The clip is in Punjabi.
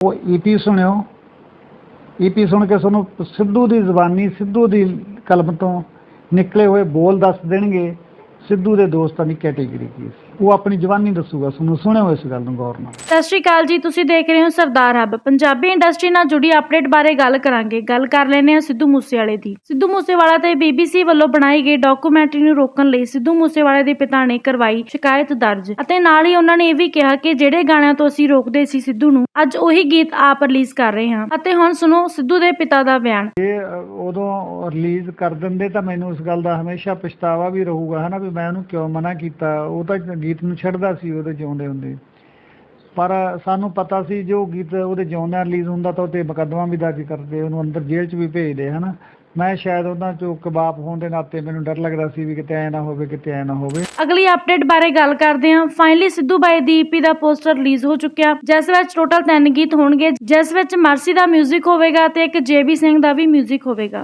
ਉਹ ਈਪੀ ਸੁਣਿਓ। ਈਪੀ ਸੁਣ ਕੇ ਤੁਹਾਨੂੰ ਸਿੱਧੂ ਦੀ ਜ਼ੁਬਾਨੀ, ਸਿੱਧੂ ਦੀ ਕਲਮ ਤੋਂ ਨਿਕਲੇ ਹੋਏ ਬੋਲ ਦੱਸ ਦੇਣਗੇ। ਸਿੱਧੂ ਦੇ ਦੋਸਤਾਂ ਦੀ ਕੈਟੇਗਰੀ ਕੀ ਸੀ? ਉਹ ਆਪਣੀ ਜ਼ੁਬਾਨੀ ਦੱਸੂਗਾ ਤੁਹਾਨੂੰ ਸੁਣਿਓ ਇਸ ਗੱਲ ਨੂੰ ਗੌਰ ਨਾਲ। ਸਤਿ ਸ਼੍ਰੀ ਅਕਾਲ ਜੀ ਤੁਸੀਂ ਦੇਖ ਰਹੇ ਹੋ ਸਰਦਾਰ ਹੱਬ। ਪੰਜਾਬੀ ਇੰਡਸਟਰੀ ਨਾਲ ਜੁੜੀ ਅਪਡੇਟ ਬਾਰੇ ਗੱਲ ਕਰਾਂਗੇ। ਗੱਲ ਕਰ ਲੈਨੇ ਆ ਸਿੱਧੂ ਮੂਸੇਵਾਲੇ ਦੀ। ਸਿੱਧੂ ਮੂਸੇਵਾਲਾ ਤੇ ਬੀਬੀਸੀ ਵੱਲੋਂ ਬਣਾਈ ਗਈ ਡਾਕੂਮੈਂਟਰੀ ਨੂੰ ਰੋਕਣ ਲਈ ਸਿੱਧੂ ਮੂਸੇਵਾਲੇ ਦੇ ਪਿਤਾ ਨੇ ਕਰਵਾਈ ਸ਼ਿਕਾਇਤ ਦਰਜ। ਅਤੇ ਨਾਲ ਹੀ ਉਹਨਾਂ ਨੇ ਇਹ ਵੀ ਕਿਹਾ ਕਿ ਜਿਹੜੇ ਗਾਣਿਆਂ ਤੋਂ ਅਸੀਂ ਰੋਕਦੇ ਸੀ ਸਿੱਧੂ ਨੂੰ ਅੱਜ ਉਹੀ ਗੀਤ ਆਪ ਰਿਲੀਜ਼ ਕਰ ਰਹੇ ਹਾਂ। ਅਤੇ ਹੁਣ ਸੁਣੋ ਸਿੱਧੂ ਦੇ ਪਿਤਾ ਦਾ ਬਿਆਨ। ਇਹ ਅ, ਉਦੋਂ ਰਿਲੀਜ਼ ਕਰ ਦਿੰਦੇ ਤਾਂ ਮੈਨੂੰ ਇਸ ਗੱਲ ਦਾ ਹਮੇਸ਼ਾ ਪਛਤਾਵਾ ਵੀ ਰਹੂਗਾ ਹਨਾ ਵੀ ਮੈਂ ਉਹਨੂੰ ਕਿਉਂ ਮਨਾ ਕੀਤਾ ਉਹ ਤਾਂ ਗੀਤ ਨੂੰ ਛੱਡਦਾ ਸੀ ਉਹਦੇ ਜਿਉਂਦੇ ਹੁੰਦੇ ਪਰ ਸਾਨੂੰ ਪਤਾ ਸੀ ਜੋ ਗੀਤ ਉਹਦੇ ਜਿਉਂਦਿਆਂ ਰਿਲੀਜ਼ ਹੁੰਦਾ ਤਾਂ ਉਹ ਤੇ ਮੁਕੱਦਮਾ ਵੀ ਦਰਜ ਕਰਦੇ ਉਹਨੂੰ ਅੰਦਰ ਜੇਲ੍ਹ 'ਚ ਵੀ ਭੇਜਦੇ ਹਨਾ ਮੈਂ ਸ਼ਾਇਦ ਉਹਨਾਂ 'ਚੋਂ ਕਬਾਬ ਹੋਣ ਦੇ ਨਾਤੇ ਮੈਨੂੰ ਡਰ ਲੱਗਦਾ ਸੀ ਵੀ ਕਿਤੇ ਐ ਨਾ ਹੋਵੇ ਕਿਤੇ ਐ ਨਾ ਹੋਵੇ ਅਗਲੀ ਅਪਡੇਟ ਬਾਰੇ ਗੱਲ ਕਰਦੇ ਹਾਂ ਫਾਈਨਲੀ ਸਿੱਧੂ ਬਾਈ ਦੀ EP ਦਾ ਪੋਸਟਰ ਰਿਲੀਜ਼ ਹੋ ਚੁੱਕਿਆ ਜਿਸ ਵਿੱਚ ਟੋਟਲ 3 ਗੀਤ ਹੋਣਗੇ ਜਿਸ ਵਿੱਚ ਮਰਸੀ ਦਾ 뮤직 ਹੋਵੇਗਾ ਤੇ ਇੱਕ ਜੇਬੀ ਸਿੰਘ ਦਾ ਵੀ 뮤직 ਹੋਵੇਗਾ